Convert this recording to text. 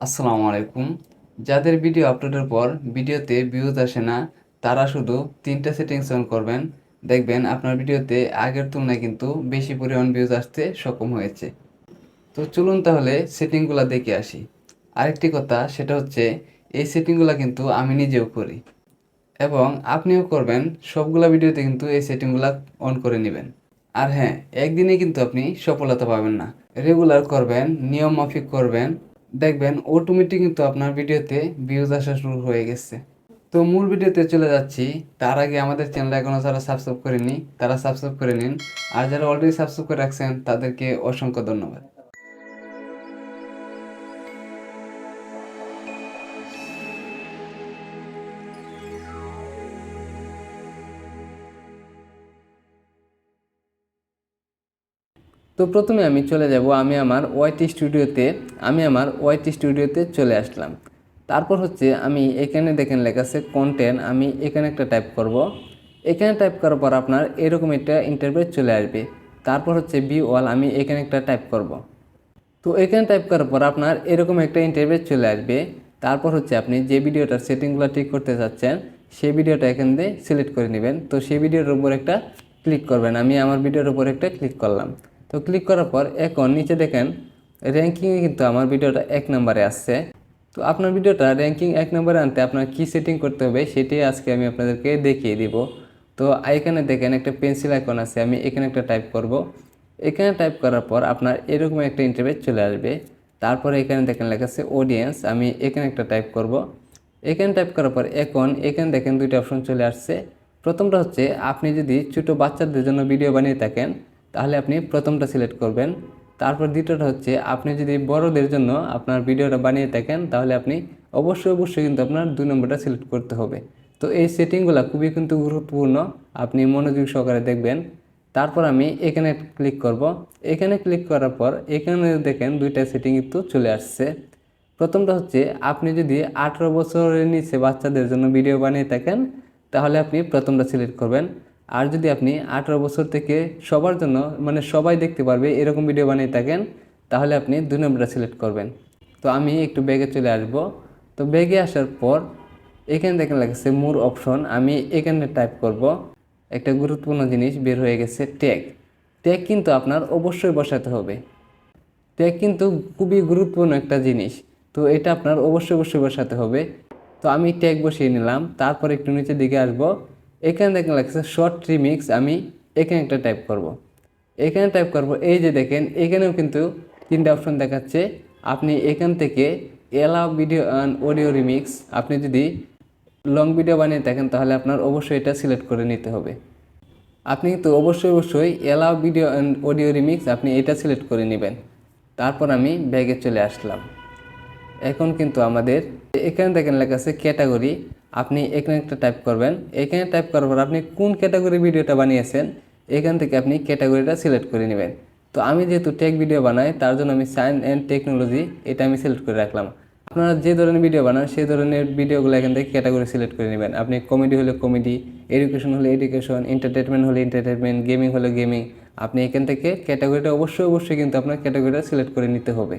আসসালামু আলাইকুম। যাদের ভিডিও আপলোডের পর ভিডিওতে ভিউজ আসে না, তারা শুধু তিনটা সেটিংস অন করবেন। দেখবেন আপনার ভিডিওতে আগের তুলনায় কিন্তু বেশি পরিমাণ ভিউজ আসতে সক্ষম হয়েছে। তো চলুন তাহলে সেটিংগুলো দেখে আসি। আরেকটি কথা, সেটা হচ্ছে এই সেটিংগুলো কিন্তু আমি নিজেও করি। এবং আপনিও করবেন, সবগুলা ভিডিওতে কিন্তু এই সেটিংগুলো অন করে নেবেন। আর হ্যাঁ একদিনে কিন্তু আপনি সফলতা পাবেন না। রেগুলার করবেন, নিয়ম মাফিক করবেন দেখবেন অটোমেটিক কিন্তু আপনার ভিডিওতে ভিউজ আসা শুরু হয়ে গেছে। তো মূল ভিডিওতে চলে যাচ্ছি। তার আগে আমাদের চ্যানেল এখনও যারা সাবস্ক্রাইব করেনি তারা সাবস্ক্রাইব করে নিন। আর যারা অলরেডি সাবস্ক্রাইব করে রাখছেন, তাদেরকে অসংখ্য ধন্যবাদ। তো প্রথমে আমি চলে যাব, আমি আমার ওয়াইটি স্টুডিওতে আমি আমার ওয়াইটি স্টুডিওতে চলে আসলাম। তারপর হচ্ছে আমি এখানে দেখেন লেখা আছে কন্টেন্ট আমি এখানে একটা টাইপ করব। এখানে টাইপ করার পর আপনার এরকম একটা ইন্টারভিউ চলে আসবে। তারপর হচ্ছে বি ওয়াল আমি এখানে একটা টাইপ করব। তো এখানে টাইপ করার পর আপনার এরকম একটা ইন্টারভিউ চলে আসবে। তারপর হচ্ছে আপনি যে ভিডিওটার সেটিংগুলো ঠিক করতে চাচ্ছেন, সেই ভিডিওটা এখান দিয়ে সিলেক্ট করে নেবেন। তো সেই ভিডিওর উপর একটা ক্লিক করবেন। আমি আমার ভিডিওর উপর একটা ক্লিক করলাম। তো ক্লিক করার পর এখন নিচে দেখেন র্যাঙ্কিংয়ে কিন্তু আমার ভিডিওটা এক নম্বরে আসছে। তো আপনার ভিডিওটা র্যাঙ্কিং এক নম্বরে আনতে আপনার কী সেটিং করতে হবে সেটি আজকে আমি আপনাদেরকে দেখিয়ে দিব। তো এখানে দেখেন একটা পেন্সিল আইকন আছে, আমি এখানে একটা টাইপ করব। এখানে টাইপ করার পর আপনার এরকম একটা ইন্টারভিউ চলে আসবে। তারপরে এখানে দেখেন লেখা আছে অডিয়েন্স আমি এখানে একটা টাইপ করব। এখানে টাইপ করার পর এখন এখানে দেখেন দুইটা অপশন চলে আসছে। প্রথমটা হচ্ছে, আপনি যদি ছোটো বাচ্চাদের জন্য ভিডিও বানিয়ে থাকেন তাহলে আপনি প্রথমটা সিলেক্ট করবেন। তারপর দ্বিতীয়টা হচ্ছে, আপনি যদি বড়দের জন্য আপনার ভিডিওটা বানিয়ে থাকেন, তাহলে আপনি অবশ্যই অবশ্যই কিন্তু আপনার দুই নম্বরটা সিলেক্ট করতে হবে। তো এই সেটিংগুলো খুবই কিন্তু গুরুত্বপূর্ণ, আপনি মনোযোগ সহকারে দেখবেন। তারপর আমি এখানে ক্লিক করব। এখানে ক্লিক করার পর, এখানে দেখেন দুইটা সেটিং কিন্তু চলে আসছে। প্রথমটা হচ্ছে, আপনি যদি আঠেরো বছরের নিচে বাচ্চাদের জন্য ভিডিও বানিয়ে থাকেন, তাহলে আপনি প্রথমটা সিলেক্ট করবেন। আর যদি আপনি আঠেরো বছর থেকে সবার জন্য মানে সবাই দেখতে পারবে এরকম ভিডিও বানিয়ে থাকেন, তাহলে আপনি দুই নম্বরটা সিলেক্ট করবেন। তো আমি একটু ব্যাগে চলে আসব। তো ব্যাগে আসার পর, এখানে দেখেন লাগছে মোর অপশন আমি এখানে টাইপ করব। একটা গুরুত্বপূর্ণ জিনিস বের হয়ে গেছে ট্যাগ ট্যাগ কিন্তু আপনার অবশ্যই বসাতে হবে। ট্যাগ কিন্তু খুবই গুরুত্বপূর্ণ একটা জিনিস। তো এটা আপনার অবশ্যই অবশ্যই বসাতে হবে। তো আমি ট্যাগ বসিয়ে নিলাম, তারপর একটু নিচের দিকে আসব। এখানে দেখেন লাগছে শর্ট রিমিক্স আমি এখানে একটা টাইপ করব। এখানে টাইপ করব, এই যে দেখেন, এখানেও কিন্তু তিনটা অপশন দেখাচ্ছে। আপনি এখান থেকে allow video and audio remix আপনি যদি লং ভিডিও বানিয়ে থাকেন তাহলে আপনার অবশ্যই এটা সিলেক্ট করে নিতে হবে। আপনি কিন্তু অবশ্যই অবশ্যই allow video and audio remix আপনি এটা সিলেক্ট করে নেবেন। তারপর আমি ব্যাগে চলে আসলাম। এখন কিন্তু আমাদের, এখানে দেখেন লেখা আছে ক্যাটাগরি আপনি এখানে একটা টাইপ করবেন। এখানে টাইপ করার পর আপনি কোন ক্যাটাগরি ভিডিওটা বানিয়েছেন, এখান থেকে আপনি ক্যাটাগরিটা সিলেক্ট করে নেবেন। তো আমি যেহেতু টেক ভিডিও বানাই, তার জন্য আমি সায়েন্স অ্যান্ড টেকনোলজি এটা আমি সিলেক্ট করে রাখলাম। আপনারা যে ধরনের ভিডিও বানান, সেই ধরনের ভিডিওগুলো এখান থেকে ক্যাটাগরি সিলেক্ট করে নেবেন। আপনি কমেডি হলে কমেডি এডুকেশন হলে এডুকেশন এন্টারটেনমেন্ট হলে এন্টারটেনমেন্ট গেমিং হলে গেমিং আপনি এখান থেকে ক্যাটাগরিটা অবশ্যই অবশ্যই কিন্তু আপনার ক্যাটাগরিটা সিলেক্ট করে নিতে হবে।